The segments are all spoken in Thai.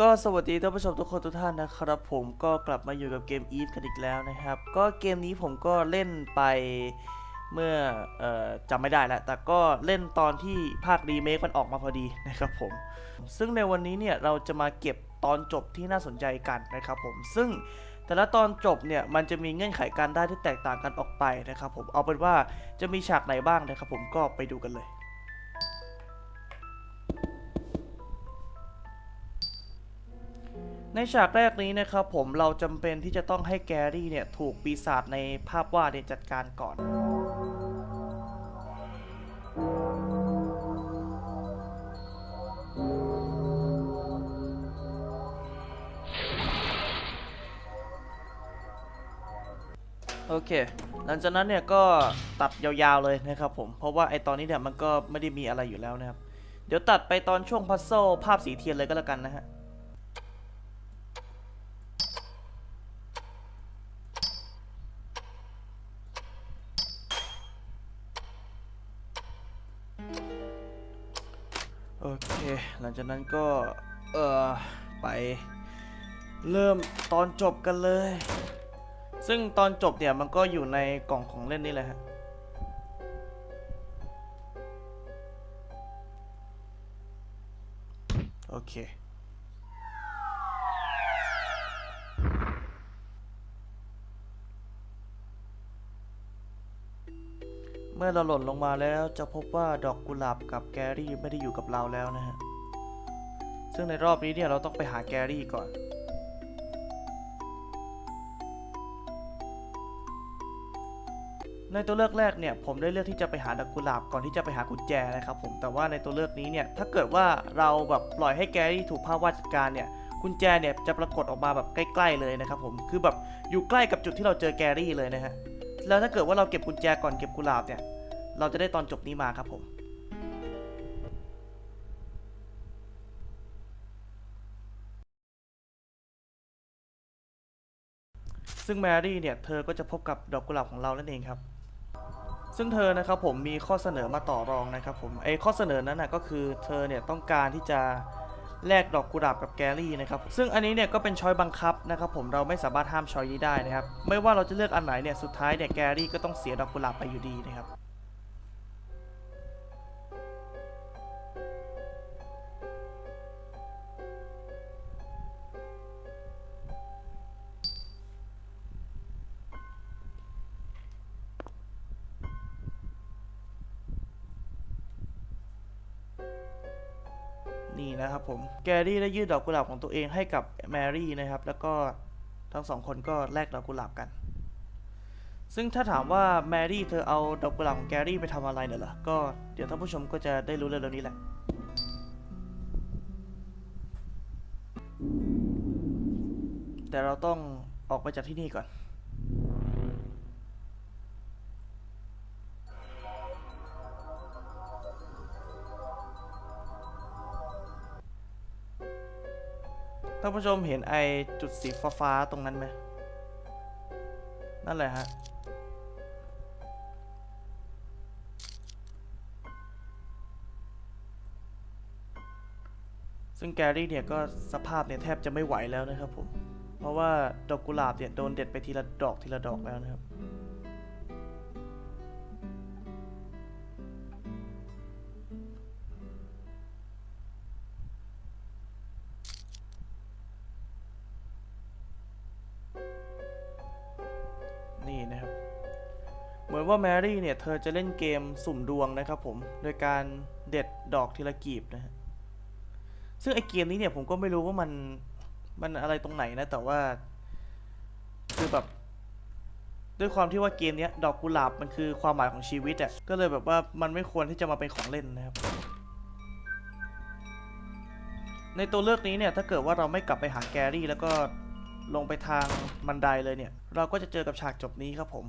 ก็สวัสดีท่านผู้ชมทุกคนทุกท่านนะครับ ผมก็กลับมาอยู่กับเกม Eve กันอีกแล้วนะครับ ก็เกมนี้ผมก็เล่นไปเมื่อออจำไม่ได้แล้ว แต่ก็เล่นตอนที่ภาครีเมคมันออกมาพอดีนะครับผม ซึ่งในวันนี้เนี่ยเราจะมาเก็บตอนจบที่น่าสนใจกันนะครับผม ซึ่งแต่ละตอนจบเนี่ยมันจะมีเงื่อนไขการได้ที่แตกต่างกันออกไปนะครับผม เอาเป็นว่าจะมีฉากไหนบ้างนะครับผมก็ไปดูกันเลย ในฉากแรกนี้นะครับผมเราจำเป็นที่จะต้องให้แกรี่เนี่ยถูกปีศาจในภาพวาดเนี่ยจัดการก่อนโอเค หลังจากนั้นเนี่ยก็ตัดยาวๆเลยนะครับผม เพราะว่าไอตอนนี้เนี่ยมันก็ไม่ได้มีอะไรอยู่แล้วนะครับ เดี๋ยวตัดไปตอนช่วงพัซโซภาพสีเทียนเลยก็แล้วกันนะฮะ โอเค หลังจากนั้นก็ เออไป เริ่มตอนจบกันเลย ซึ่งตอนจบเนี่ยมันก็อยู่ในกล่องของเล่นนี่แหละฮะโอเค มื่อเราหล่นลงมาแล้วจะพบว่าดอกกุหลาบกับแกรี่ไม่ได้อยู่กับเราแล้วนะฮะ ซึ่งในรอบนี้เนี่ยเราต้องไปหาแกรี่ก่อน ในตัวเลือกแรกเนี่ยผมได้เลือกที่จะไปหาดอกกุหลาบก่อนที่จะไปหากุญแจนะครับผม แต่ว่าในตัวเลือกนี้เนี่ยถ้าเกิดว่าเราแบบปล่อยให้แกรี่ถูกภาพวาดจัดการเนี่ยกุญแจเนี่ยจะปรากฏออกมาแบบใกล้ ๆ เลยนะครับผม คือแบบอยู่ใกล้กับจุดที่เราเจอแกรี่เลยนะฮะแล้วถ้าเกิดว่าเราเก็บกุญแจก่อนเก็บกุหลาบเนี่ย เราจะได้ตอนจบนี้มาครับผมซึ่งแมรี่เนี่ย เธอก็จะพบกับดอกกุหลาบของเรานั่นเองครับ ซึ่งเธอนะครับผมมีข้อเสนอมาต่อรองนะครับผมไอ้ข้อเสนอนั้นนะก็คือเธอเนี่ยต้องการที่จะแลกดอกกุหลาบกับแกรี่นะครับ ซึ่งอันนี้เนี่ยก็เป็นช้อยบังคับนะครับผมเราไม่สามารถห้ามช้อยนี้ได้นะครับ ไม่ว่าเราจะเลือกอันไหนเนี่ยสุดท้ายเนี่ยแกรี่ก็ต้องเสียดอกกุหลาบไปอยู่ดีนะครับ นีนะครับผม แกรี่ได้ยื่นดอกกุหลาบของตัวเองให้กับแมรี่นะครับ แล้วก็ทั้งสองคนก็แลกดอกกุหลาบกัน ซึ่งถ้าถามว่าแมรี่เธอเอาดอกกุหลาบของแกรี่ไปทำอะไรเนี่ยเหรอ ก็เดี๋ยวท่านผู้ชมก็จะได้รู้เร็วๆนี้แหละ แต่เราต้องออกไปจากที่นี่ก่อน ท่านผู้ชมเห็นไอจุดสีฟ้าๆตรงนั้นไหมนั่นแหละฮะซึ่งแกรี่เนี่ยก็สภาพเนี่ยแทบจะไม่ไหวแล้วนะครับผม เพราะว่าดอกกุหลาบเนี่ยโดนเด็ดไปทีละดอกทีละดอกแล้วนะครับ มือนว่าแมรี่เนี่ย เธอจะเล่นเกมสุ่มดวงนะครับผม โดยการเด็ดดอกทีละกีบนะฮะ ซึ่งไอเกมนี้เนี่ยผมก็ไม่รู้ว่ามันมันอะไรตรงไหนนะ แต่ว่า คือแบบ ด้วยความที่ว่าเกมเนี้ยดอกกุหลาบมันคือความหมายของชีวิตอะ่ะ ก็เลยแบบว่ามันไม่ควรที่จะมาเป็นของเล่นนะครับ ในตัวเลือกนี้เนี่ย ถ้าเกิดว่าเราไม่กลับไปหาแกรี่ แล้วก็ลงไปทางบันไดเลยเนี่ย เราก็จะเจอกับฉากจบนี้ครับผม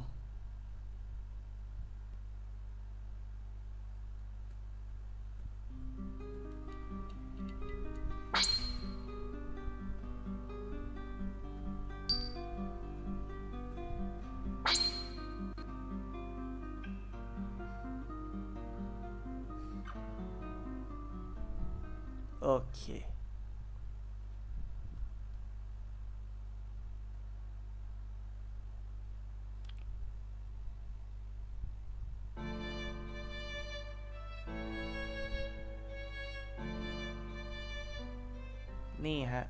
นี่ฮะ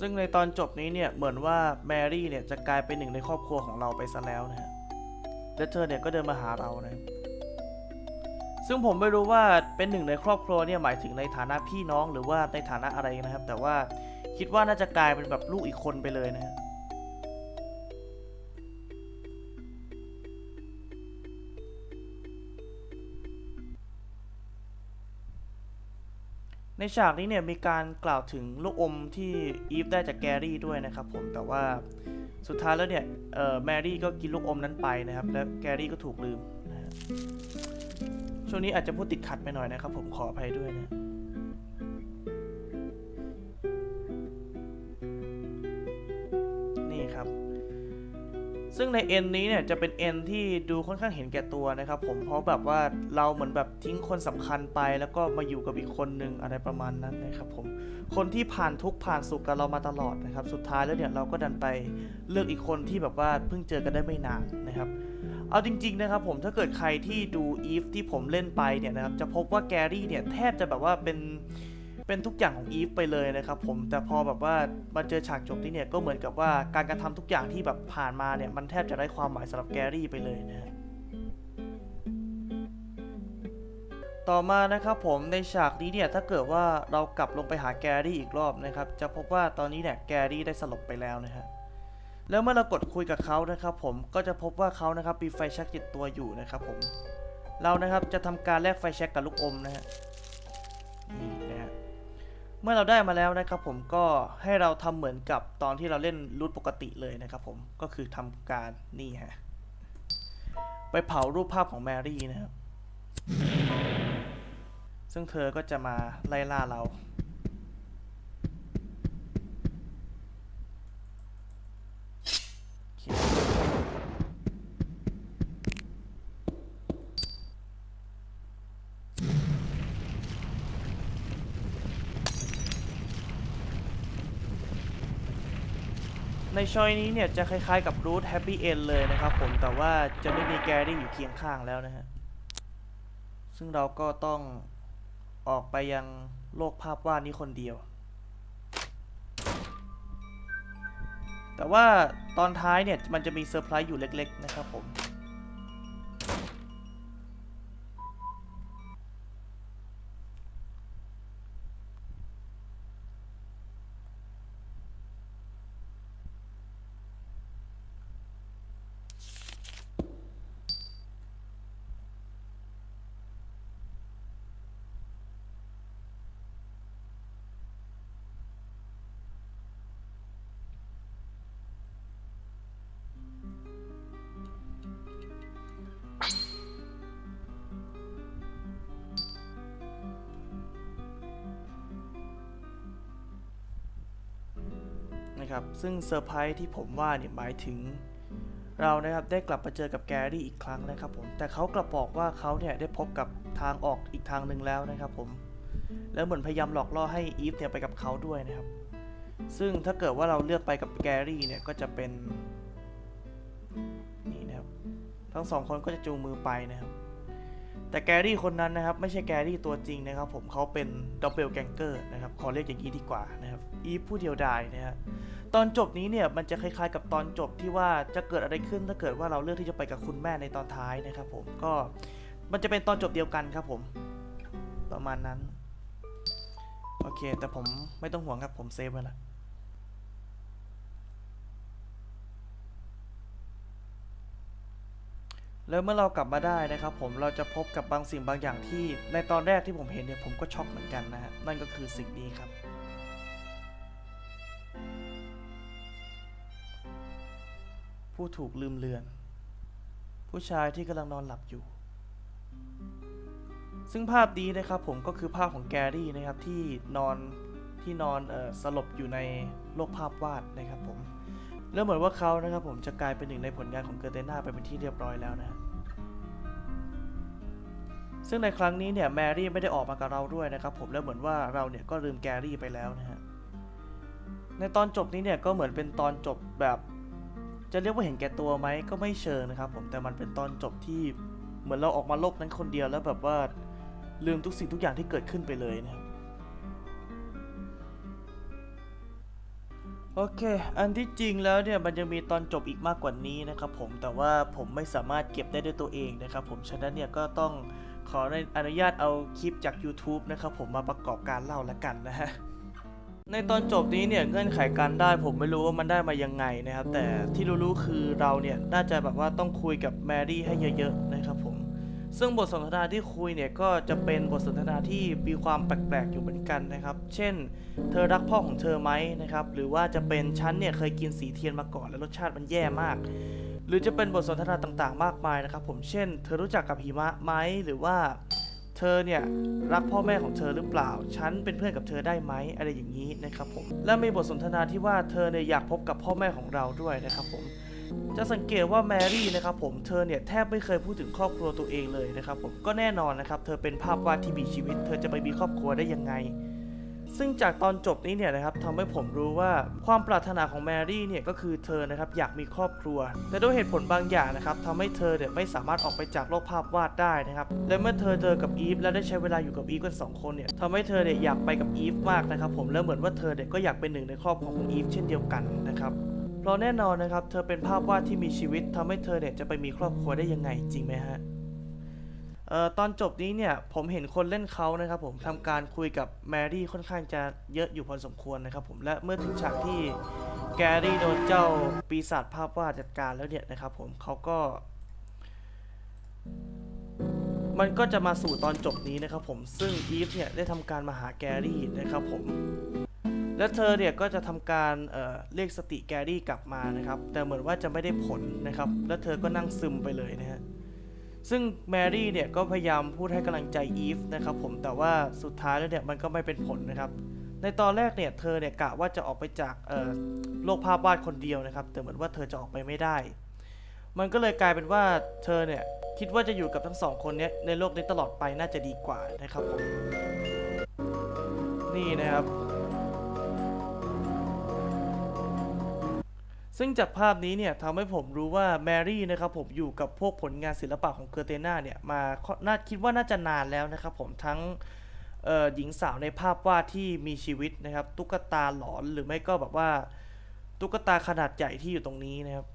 ซึ่งในตอนจบนี้เนี่ย เหมือนว่าแมรี่เนี่ย จะกลายเป็นหนึ่งในครอบครัวของเราไปซะแล้วนะฮะ และเธอเนี่ยก็เดินมาหาเรานะซึ่งผมไม่รู้ว่าเป็นหนึ่งในครอบครัวเนี่ยหมายถึงในฐานะพี่น้องหรือว่าในฐานะอะไรนะครับ แต่ว่าคิดว่าน่าจะกลายเป็นแบบลูกอีกคนไปเลยนะฮะ ในฉากนี้เนี่ยมีการกล่าวถึงลูกอมที่อีฟได้จากแกรี่ด้วยนะครับผมแต่ว่าสุดท้ายแล้วเนี่ยแมรี่ก็กินลูกอมนั้นไปนะครับ และแกรี่ก็ถูกลืมนะช่วงนี้อาจจะพูดติดขัดไปหน่อยนะครับผมขออภัยด้วยนะ ซึ่งในเอ็นนี้เนี่ยจะเป็นเอ็นที่ดูค่อนข้างเห็นแก่ตัวนะครับผมเพราะแบบว่าเราเหมือนแบบทิ้งคนสำคัญไป แล้วก็มาอยู่กับอีกคนนึงอะไรประมาณนั้นนะครับผมคนที่ผ่านทุกผ่านสุขกับเรามาตลอดนะครับสุดท้ายแล้วเนี่ยเราก็ดันไปเลือกอีกคนที่แบบว่าเพิ่งเจอกันได้ไม่นานนะครับเอาจริงๆนะครับผมถ้าเกิดใครที่ดูอีฟที่ผมเล่นไปเนี่ยนะครับจะพบว่าแกรี่เนี่ยแทบจะแบบว่าเป็น เป็นทุกอย่างของอีฟไปเลยนะครับผมแต่พอแบบว่ามาเจอฉากจบที่เนี่ยก็เหมือนกับว่าการกระทำทุกอย่างที่แบบผ่านมาเนี่ยมันแทบจะไร้ความหมายสำหรับแกรี่ไปเลยนะฮะต่อมานะครับผมในฉากนี้เนี่ยถ้าเกิดว่าเรากลับลงไปหาแกรี่อีกรอบนะครับจะพบว่าตอนนี้เนี่ยแกรี่ได้สลบไปแล้วนะฮะแล้วเมื่อเรากดคุยกับเขานะครับผมก็จะพบว่าเขานะครับมีไฟแช็กติดตัวอยู่นะครับผมเรานะครับจะทำการแลกไฟแช็กกับลูกอมนะฮะ เมื่อเราได้มาแล้วนะครับผมก็ให้เราทำเหมือนกับตอนที่เราเล่นรูทปกติเลยนะครับผมก็คือทำการนี่ฮะไปเผารูปภาพของแมรี่นะครับซึ่งเธอก็จะมาไล่ล่าเรา ในชอยนี้เนี่ยจะคล้ายๆกับรูทแฮปปี้เอ็นเลยนะครับผมแต่ว่าจะไม่มีแกรี่อยู่เคียงข้างแล้วนะฮะ ซึ่งเราก็ต้องออกไปยังโลกภาพวาดนี้คนเดียว แต่ว่าตอนท้ายเนี่ยมันจะมีเซอร์ไพรส์อยู่เล็กๆนะครับผม นะครับ ซึ่งเซอร์ไพรส์ที่ผมว่าเนี่ยหมายถึง เรานะครับได้กลับมาเจอกับแกรี่อีกครั้งนะครับผม แต่เขากลับบอกว่าเขาเนี่ยได้พบกับทางออกอีกทางหนึ่งแล้วนะครับผม แล้วเหมือนพยายามหลอกล่อให้อีฟเนี่ยไปกับเขาด้วยนะครับ ซึ่งถ้าเกิดว่าเราเลือกไปกับแกรี่เนี่ยก็จะเป็นนี่นะครับทั้งสองคนก็จะจูงมือไปนะครับแต่แกรี่คนนั้นนะครับ ไม่ใช่แกรี่ตัวจริงนะครับ ผมเขาเป็นดับเบิลแกงเกอร์นะครับขอเรียกอย่างนี้ดีกว่านะครับอีฟผู้เดียวดายนะฮะ ตอนจบนี้เนี่ยมันจะคล้ายๆ กับตอนจบที่ว่าจะเกิดอะไรขึ้นถ้าเกิดว่าเราเลือกที่จะไปกับคุณแม่ในตอนท้ายนะครับผมก็มันจะเป็นตอนจบเดียวกันครับผม ประมาณนั้น โอเค แต่ผมไม่ต้องห่วงครับผมเซฟไว้แล้วแล้วเมื่อเรากลับมาได้นะครับผมเราจะพบกับบางสิ่งบางอย่างที่ในตอนแรกที่ผมเห็นเนี่ยผมก็ช็อกเหมือนกันนะฮะนั่นก็คือสิ่งนี้ครับ ผู้ถูกลืมเลือน ผู้ชายที่กำลังนอนหลับอยู่ ซึ่งภาพนี้นะครับผมก็คือภาพของแกรี่นะครับที่นอนที่นอนออสลบอยู่ในโลกภาพวาดนะครับผมแล้วเหมือนว่าเขานะครับผมจะกลายเป็นหนึ่งในผลงานของเกอร์เตนาไปเป็นที่เรียบร้อยแล้วนะฮะซึ่งในครั้งนี้เนี่ยแมรี่ไม่ได้ออกมากับเราด้วยนะครับผมแล้วเหมือนว่าเราเนี่ยก็ลืมแกรี่ไปแล้วนะฮะในตอนจบนี้เนี่ยก็เหมือนเป็นตอนจบแบบ จะเรียกว่าเห็นแก่ตัวไหมก็ไม่เชิงนะครับผมแต่มันเป็นตอนจบที่เหมือนเราออกมาโลกนั้นคนเดียวแล้วแบบว่าลืมทุกสิ่งทุกอย่างที่เกิดขึ้นไปเลยนะครับโอเค อันที่จริงแล้วเนี่ยมันยังมีตอนจบอีกมากกว่านี้นะครับผม แต่ว่าผมไม่สามารถเก็บได้ด้วยตัวเองนะครับผม ฉะนั้นเนี่ยก็ต้องขออนุญาตเอาคลิปจาก YouTube นะครับผมมาประกอบการเล่าละกันนะฮะ ในตอนจบนี้เนี่ยเงื่อนไขการได้ผมไม่รู้ว่ามันได้มายังไงนะครับ แต่ที่รู้ๆคือเราเนี่ยน่าจะแบบว่าต้องคุยกับแมรี่ให้เยอะๆนะครับผมซึ่งบทสนทนาที่คุยเนี่ยก็จะเป็นบทสนทนาที่มีความแปลกๆอยู่เหมือนกันนะครับ เช่น เธอรักพ่อของเธอไหมนะครับ หรือว่าจะเป็นฉันเนี่ยเคยกินสีเทียนมาก่อนแล้วรสชาติมันแย่มาก หรือจะเป็นบทสนทนาต่างๆ มากมายนะครับ ผม เช่น เธอรู้จักกับหิมะไหมหรือว่า เธอเนี่ยรักพ่อแม่ของเธอหรือเปล่า ฉันเป็นเพื่อนกับเธอได้ไหมอะไรอย่างนี้นะครับผม และมีบทสนทนาที่ว่าเธอเนี่ยอยากพบกับพ่อแม่ของเราด้วยนะครับผม จะสังเกตว่าแมรี่นะครับผม เธอเนี่ยแทบไม่เคยพูดถึงครอบครัวตัวเองเลยนะครับผม ก็แน่นอนนะครับ เธอเป็นภาพวาดที่มีชีวิต เธอจะไปมีครอบครัวได้ยังไง ซึ่งจากตอนจบนี้เนี่ยนะครับทำให้ผมรู้ว่าความปรารถนาของแมรี่เนี่ยก็คือเธอนะครับอยากมีครอบครัว แต่ด้วยเหตุผลบางอย่างนะครับทำให้เธอเนี่ยไม่สามารถออกไปจากโลกภาพวาดได้นะครับและเมื่อเธอเจอกับอีฟและได้ใช้เวลาอยู่กับอีฟกันสองคนเนี่ยทำให้เธอเนี่ยอยากไปกับอีฟมากนะครับผมแล้วเหมือนว่าเธอเนี่ยก็อยากเป็นหนึ่งในครอบครัวของอีฟเช่นเดียวกันนะครับเพราะแน่นอนนะครับเธอเป็นภาพวาดที่มีชีวิตทำให้เธอเนี่ยจะไปมีครอบครัวได้ยังไงจริงไหมฮะ เอ่อตอนจบนี้เนี่ยผมเห็นคนเล่นเขานะครับผมทำการคุยกับแมรี่ค่อนข้างจะเยอะอยู่พอสมควรนะครับผมและเมื่อถึงฉากที่แกรี่โดนเจ้าปีศาจภาพวาดจัดการแล้วเนี่ยนะครับผมเขาก็ มันก็จะมาสู่ตอนจบนี้นะครับผมซึ่งอีฟเนี่ยได้ทำการมาหาแกรี่นะครับผมและเธอเนี่ยก็จะทำการเเรียกสติแกรี่กลับมานะครับ แต่เหมือนว่าจะไม่ได้ผลนะครับ และเธอก็นั่งซึมไปเลยนะฮะ ซึ่งแมรี่เนี่ยก็พยายามพูดให้กำลังใจอีฟนะครับผมแต่ว่าสุดท้ายแล้วเนี่ยมันก็ไม่เป็นผลนะครับ ในตอนแรกเนี่ยเธอเนี่ยกะว่าจะออกไปจากโลกภาพวาดคนเดียวนะครับ แต่เหมือนว่าเธอจะออกไปไม่ได้ มันก็เลยกลายเป็นว่าเธอเนี่ยคิดว่าจะอยู่กับทั้งสองคนเนี้ยในโลกนี้ตลอดไปน่าจะดีกว่านะครับผมนี่นะครับ ซึ่งจากภาพนี้เนี่ยทำให้ผมรู้ว่าแมรี่นะครับผมอยู่กับพวกผลงานศิลปะของเกอร์เตนาเนี่ยมาน่าคิดว่าน่าจะนานแล้วนะครับผมทั้งหญิงสาวในภาพวาดที่มีชีวิตนะครับ ตุ๊กตาหลอนหรือไม่ก็แบบว่า ตุ๊กตาขนาดใหญ่ที่อยู่ตรงนี้นะครับ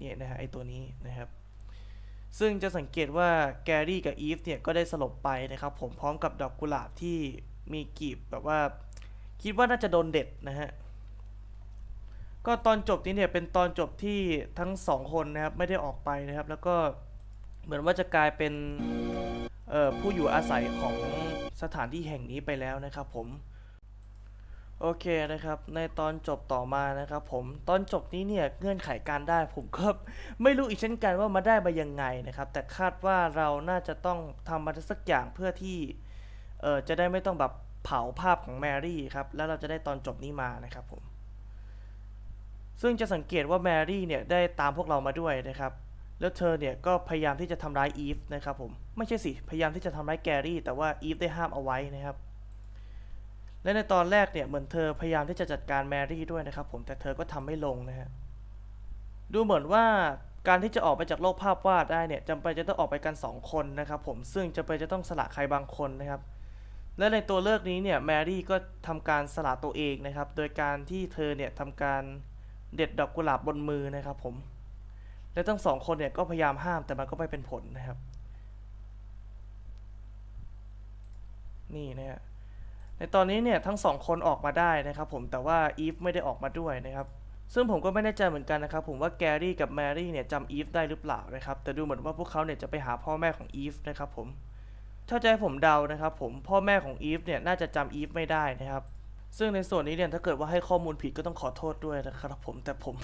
เนี่ยนะฮะไอตัวนี้นะครับ ซึ่งจะสังเกตว่าแกรี่กับอีฟเนี่ยก็ได้สลบไปนะครับ ผมพร้อมกับดอกกุหลาบที่มีกลีบแบบว่า คิดว่าน่าจะโดนเด็ดนะฮะ ก็ตอนจบนี้เนี่ยเป็นตอนจบที่ทั้งสองคนนะครับไม่ได้ออกไปนะครับ แล้วก็เหมือนว่าจะกลายเป็นผู้อยู่อาศัยของสถานที่แห่งนี้ไปแล้วนะครับผมโอเคนะครับ ในตอนจบต่อมานะครับผมตอนจบนี้เนี่ยเงื่อนไขการได้ผมก็ไม่รู้อีกเช่นกันว่ามาได้มายังไงนะครับ แต่คาดว่าเราน่าจะต้องทำอะไรสักอย่างเพื่อที่เออจะได้ไม่ต้องแบบเผาภาพของแมรี่ครับแล้วเราจะได้ตอนจบนี้มานะครับผม ซึ่งจะสังเกตว่าแมรี่เนี่ยได้ตามพวกเรามาด้วยนะครับ แล้วเธอเนี่ยก็พยายามที่จะทำร้ายอีฟนะครับผม ไม่ใช่สิ พยายามที่จะทำร้ายแกรี่ แต่ว่าอีฟได้ห้ามเอาไว้นะครับ และในตอนแรกเนี่ยเหมือนเธอพยายามที่จะจัดการแมรี่ด้วยนะครับผม แต่เธอก็ทำไม่ลงนะฮะ ดูเหมือนว่าการที่จะออกไปจากโลกภาพวาดได้เนี่ยจำเป็นจะต้องออกไปกัน 2 คนนะครับผม ซึ่งจำเป็นจะต้องสละใครบางคนนะครับ และในตัวเลือกนี้เนี่ยแมรี่ก็ทำการสละตัวเองนะครับ โดยการที่เธอเนี่ยทำการ เด็ดดอกกุหลาบบนมือนะครับผม และทั้งสองคนเนี่ยก็พยายามห้ามแต่มันก็ไม่เป็นผลนะครับ นี่นะฮะในตอนนี้เนี่ยทั้งสองคนออกมาได้นะครับผมแต่ว่าอีฟไม่ได้ออกมาด้วยนะครับ ซึ่งผมก็ไม่แน่ใจเหมือนกันนะครับผมว่าแกรี่กับแมรี่เนี่ยจำอีฟได้หรือเปล่านะครับ แต่ดูเหมือนว่าพวกเขาเนี่ยจะไปหาพ่อแม่ของอีฟนะครับผมถ้าให้ผมเดานะครับผมพ่อแม่ของอีฟเนี่ยน่าจะจำอีฟไม่ได้นะครับ ซึ่งในส่วนนี้เนี่ยถ้าเกิดว่าให้ข้อมูลผิดก็ต้องขอโทษด้วยนะครับผมแต่ผม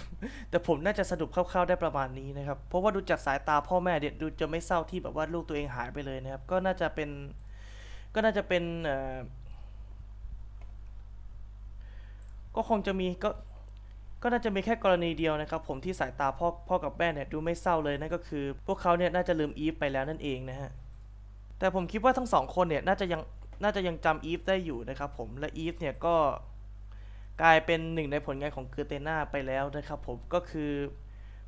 แต่ผมน่าจะสรุปคร่าวๆได้ประมาณนี้นะครับ เพราะว่าดูจากสายตาพ่อแม่เนี่ยดูจะไม่เศร้าที่แบบว่าลูกตัวเองหายไปเลยนะครับ ก็น่าจะเป็นก็น่าจะเป็นเอ่อก็คงจะมีก็ก็น่าจะมีแค่กรณีเดียวนะครับ ผมที่สายตาพ่อพ่อกับแม่เนี่ยดูไม่เศร้าเลยนั่นก็คือ พวกเขาเนี่ยน่าจะลืมอีฟไปแล้วนั่นเองนะฮะแต่ผมคิดว่าทั้งสองคนเนี่ยน่าจะยัง น่าจะยังจำอีฟได้อยู่นะครับผมและอีฟเนี่ยก็กลายเป็นหนึ่งในผลงานของเกอเตนาไปแล้วนะครับผมก็คือ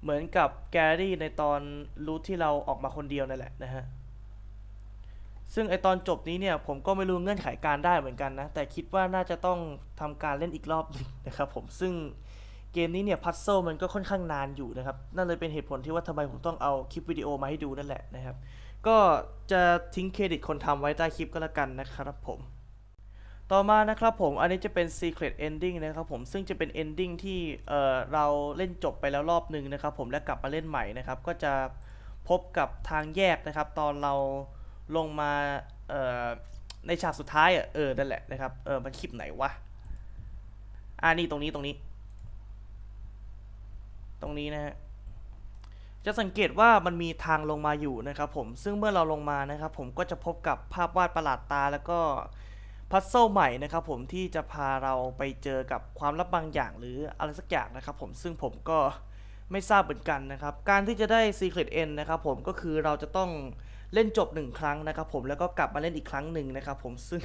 เหมือนกับแกรี่ในตอนรู้ที่เราออกมาคนเดียวนั่นแหละนะฮะซึ่งไอตอนจบนี้เนี่ยผมก็ไม่รู้เงื่อนไขการได้เหมือนกันนะ แต่คิดว่าน่าจะต้องทำการเล่นอีกรอบหนึงนะครับผมซึ่งเกมนี้เนี่ยพัซเซิลมันก็ค่อนข้างนานอยู่นะครับนั่นเลยเป็นเหตุผลที่ว่าทำไมผมต้องเอาคลิปวิดีโอมาให้ดูนั่นแหละนะครับ ก็จะทิ้งเครดิตคนทำไว้ใต้คลิปก็แล้วกันนะครับผม ต่อมานะครับผมอันนี้จะเป็น Secret Ending นะครับผมซึ่งจะเป็น Ending ที่เอ่อเราเล่นจบไปแล้วรอบหนึ่งนะครับผมและกลับมาเล่นใหม่นะครับก็จะพบกับทางแยกนะครับ ตอนเราลงมาเอ่อในฉากสุดท้ายอะเออนั่นแหละนะครับเออมันคลิปไหนวะอ่านี่ตรงนี้ตรงนี้ ตรงนี้นะฮะ จะสังเกตว่ามันมีทางลงมาอยู่นะครับผมซึ่งเมื่อเราลงมานะครับ ผมก็จะพบกับภาพวาดประหลาดตาแล้วก็พัซเซิลใหม่นะครับผมที่จะพาเราไปเจอกับความลับบางอย่างหรืออะไรสักอย่างนะครับ ผมซึ่งผมก็ไม่ทราบเหมือนกันนะครับ การที่จะได้ Secret End นะครับผมก็คือเราจะต้องเล่นจบหนึ่งครั้งนะครับผมแล้วก็กลับมาเล่นอีกครั้งหนึ่งนะครับผมซึ่ง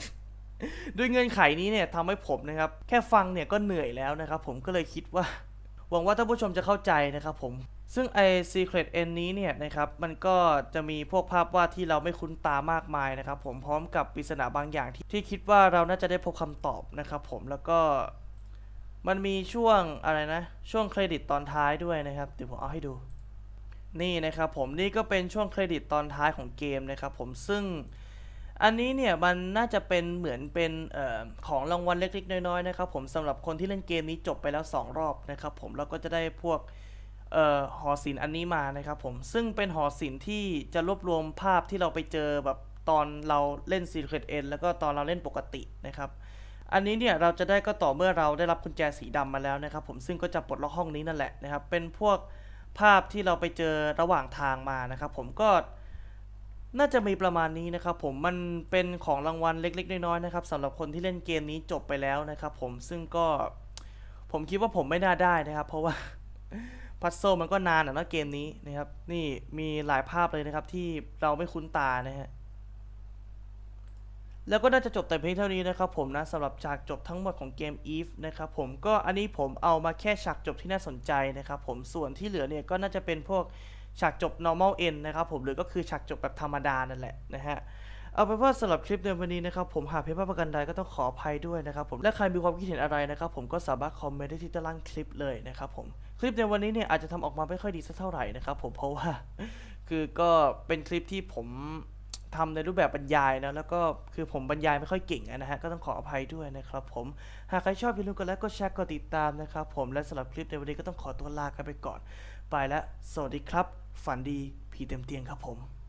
ด้วยเงื่อนไขนี้เนี่ยทำให้ผมนะครับ แค่ฟังเนี่ยก็เหนื่อยแล้วนะครับผมก็เลยคิดว่า หวังว่าท่านผู้ชมจะเข้าใจนะครับผม ซึ่งไอ้ Secret End นี้เนี่ยนะครับมันก็จะมีพวกภาพวาดที่เราไม่คุ้นตามากมายนะครับผมพร้อมกับปริศนาบางอย่างที่ที่คิดว่าเราน่าจะได้พบคำตอบนะครับผมแล้วก็มันมีช่วงอะไรนะช่วงเครดิตตอนท้ายด้วยนะครับเดี๋ยวผมเอาให้ดูนี่นะครับผมนี่ก็เป็นช่วงเครดิตตอนท้ายของเกมนะครับผมซึ่งอันนี้เนี่ยมันน่าจะเป็นเหมือนเป็นออของรางวัลเล็กๆน้อยๆนะครับผมสำหรับคนที่เล่นเกมนี้จบไปแล้ว 2 รอบนะครับผมแล้วก็จะได้พวก หอศิลป์อันนี้มานะครับผมซึ่งเป็นหอศิลป์ที่จะรวบรวมภาพที่เราไปเจอแบบตอนเราเล่น Secret End แล้วก็ตอนเราเล่นปกตินะครับ อันนี้เนี่ยเราจะได้ก็ต่อเมื่อเราได้รับกุญแจสีดำมาแล้วนะครับผมซึ่งก็จะปลดล็อกห้องนี้นั่นแหละนะครับ เป็นพวกภาพที่เราไปเจอระหว่างทางมานะครับผมก็น่าจะมีประมาณนี้นะครับผมมันเป็นของรางวัลเล็ก ๆ น้อยๆนะครับสำหรับคนที่เล่นเกมนี้จบไปแล้วนะครับผมซึ่งก็ผมคิดว่าผมไม่น่าได้นะครับ เพราะว่า พัซโซมันก็นานอะเนะเกมนี้นะครับ นี่มีหลายภาพเลยนะครับที่เราไม่คุ้นตานะฮะแล้วก็น่าจะจบแต่เพียงเท่านี้นะครับผมนะสำหรับฉากจบทั้งหมดของเกม Eve นะครับผมก็อันนี้ผมเอามาแค่ฉากจบที่น่าสนใจนะครับผมส่วนที่เหลือเนี่ยก็น่าจะเป็นพวกฉากจบ normal end นะครับผมหรือก็คือฉากจบแบบธรรมดานั่นแหละนะฮะ เอาเป็นว่าสำหรับคลิปในวันนี้นะครับผมหากเพจประกันใดก็ต้องขออภัยด้วยนะครับผมและใครมีความคิดเห็นอะไรนะครับผมก็สามารถคอมเมนต์ได้ที่ใต้ล่างคลิปเลยนะครับผมคลิปในวันนี้เนี่ยอาจจะทำออกมาไม่ค่อยดีสักเท่าไหร่นะครับผมเพราะว่าคือก็เป็นคลิปที่ผมทำในรูปแบบบรรยายนะแล้วก็คือผมบรรยายไม่ค่อยเก่งนะฮะก็ต้องขออภัยด้วยนะครับผมหากใครชอบอย่าลืมกดไลค์กดแชร์กดติดตามนะครับผมและสำหรับคลิปในวันนี้ก็ต้องขอตัวลากันไปก่อน ไปแล้วสวัสดีครับ ฝันดีผีเต็มเตียงครับผม